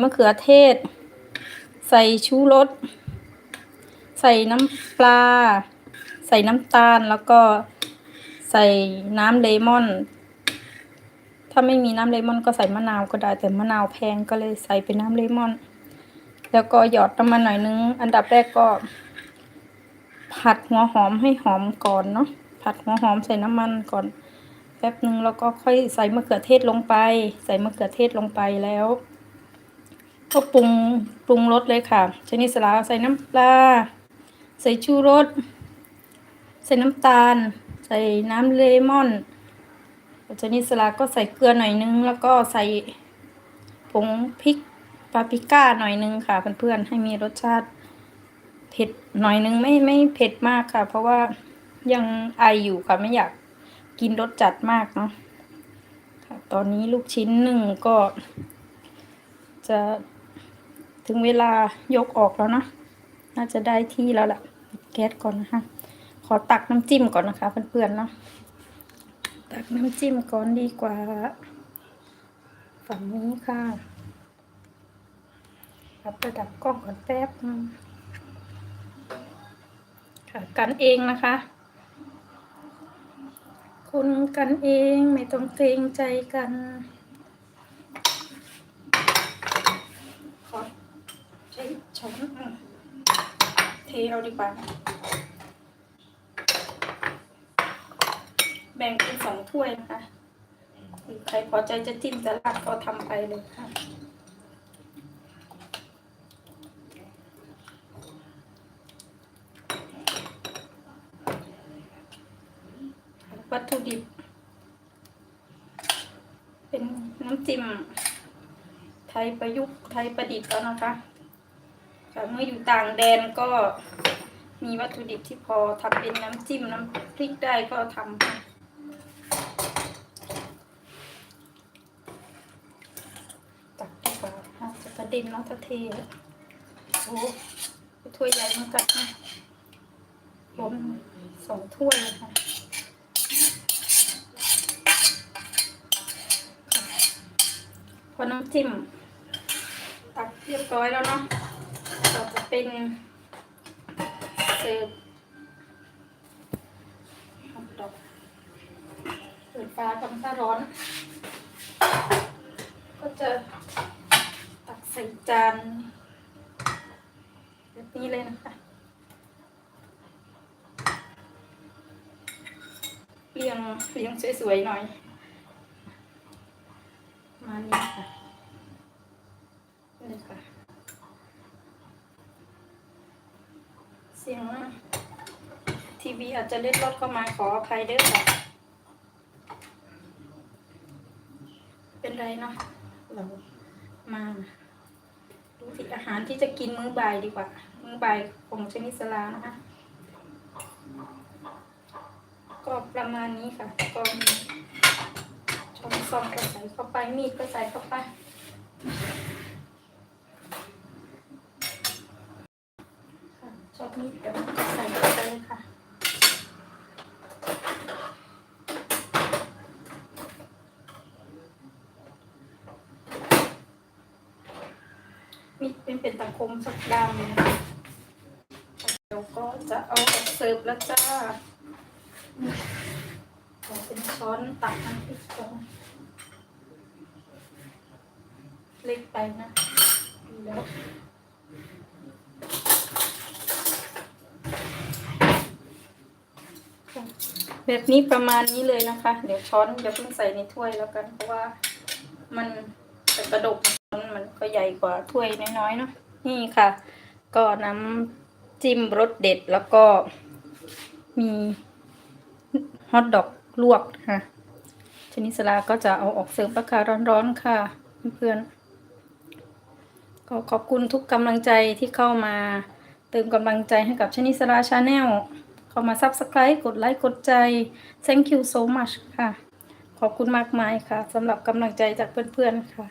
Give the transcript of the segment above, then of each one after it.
มะเขือเทศ ใส่ชูรส ใส่น้ำปลา ใส่น้ำตาลแล้วก็ใส่น้ำเลมอน ถ้าไม่มีน้ำเลมอนก็ใส่มะนาวก็ได้แต่มะนาวแพงก็เลยใส่เป็นน้ำเลมอน แล้วก็หยอดน้ำมันหน่อยนึง อันดับแรกก็ ผัดหัวหอมให้หอมก่อนเนาะผัดหัวหอมใส่น้ำมันก่อนแป๊บนึงแล้วก็ค่อยใส่มะเขือเทศลงไป ใส่มะเขือเทศลงไปแล้ว ก็ปรุงปรุงรสเลยค่ะชนิดสลาใส่น้ำปลา ใส่ชูรส ใส่น้ำตาล ใส่น้ำเลมอนชนิดสลาก็ใส่เกลือหน่อยนึง แล้วก็ใส่ผงพริกปาปริก้าหน่อยนึงค่ะเพื่อนๆให้มีรสชาติเผ็ดหน่อยนึงไม่ไม่เผ็ดมากค่ะ เพราะว่ายังไออยู่ค่ะไม่อยากกินรสจัดมากเนาะค่ะ ตอนนี้ลูกชิ้นหนึ่งก็จะ ถึงเวลายกออกแล้วเนาะน่าจะได้ที่แล้วแหละแก๊สก่อนนะคะ ขอตักน้ำจิ้มก่อนนะคะเพื่อนๆเนาะ ตักน้ำจิ้มก่อนดีกว่า ฝั่งนี้ค่ะรับระดับกล้องก่อนแป๊บค่ะกันเองนะคะคนกันเองไม่ต้องเกรงใจกัน ขอใช้อนเทเอาดีกว่า แบ่งเป็นสองถ้วยนะคะใครพอใจจะจิ้มจะราดก็ทำไปเลยค่ะวัตถุดิบ เป็นน้ำจิ้มไทยประยุกต์ไทยประดิษฐ์แล้วนะคะ ค่ะเมื่ออยู่ต่างแดนก็มีวัตถุดิบที่พอทำเป็นน้ำจิ้มน้ำพริกได้ก็ทำตักดีกว่าอาจะกระเด็นเน้องตะเทโอ้ถ้วยใหญ่มือนกันนะรวมสองถ้วยเลยค่ะพอน้ำจิ้ม ตักเรียบร้อยแล้วเนาะ เป็นเสิร์ฟฮอทดอกเปิดฟ้าทำถ้าร้อน ก็จะตักใส่จานแบบนี้เลยนะคะเรียงเรียงสวยๆหน่อย มานี่ค่ะนี่ค่ะ เสียงทีวีอาจจะเล็ดรถเข้ามาขออภัยเด้อค่ะเป็นไรเนาะเรามาดูที่อาหารที่จะกินมื้อบ่ายดีกว่า มื้อบ่ายของชนิดสลานะคะก็ประมาณนี้ค่ะก็มีช้อนซ่อมก็ใส่เข้าไปมีดก็ใส่เข้าไป ค่ะชอบมีดเดี๋ยวก็ใส่เข้าไปเลยค่ะ มีเป็นเป็นตะคมสักดามหนึงนะคะเดี๋ยวก็จะเอาเสิร์ฟแล้วจ้าขอเป็นช้อนตักน้ำพริกก่อนเล็กไปนะดูแล้วแบบนี้ประมาณนี้เลยนะคะ เดี๋ยวช้อนเดี๋ยวเพิ่งใส่ในถ้วยแล้วกัน เพราะว่ามันจะกระดกนมันก็ ใหญ่กว่าถ้วยน้อยๆเนาะนี่ค่ะ ก็น้ำจิ้มรสเด็ดแล้วก็มีฮอทดอกลวกค่ะชนิสลาก็จะเอาออกเสิร์ฟราคาร้อนๆค่ะ เพื่อนๆก็ขอบคุณทุกกำลังใจที่เข้ามาเติมกำลังใจให้กับชนิสราชาแนลเข้ามา Subscribe กดไลค์กดใจ thank you so much ค่ะ ขอบคุณมากมายค่ะสำหรับกำลังใจจากเพื่อนๆค่ะ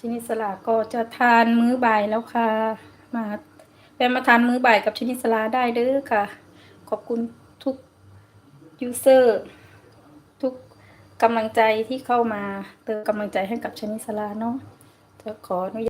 ชนิสลาก็จะทานมื้อบ่ายแล้วค่ะ มาแวะมาทานมื้อบ่ายกับชนิสลาได้เด้อค่ะ ขอบคุณทุกยูเซอร์ทุกกำลังใจที่เข้ามาเติมกำลังใจให้กับชนิสลาเนาะจะขออนุญาต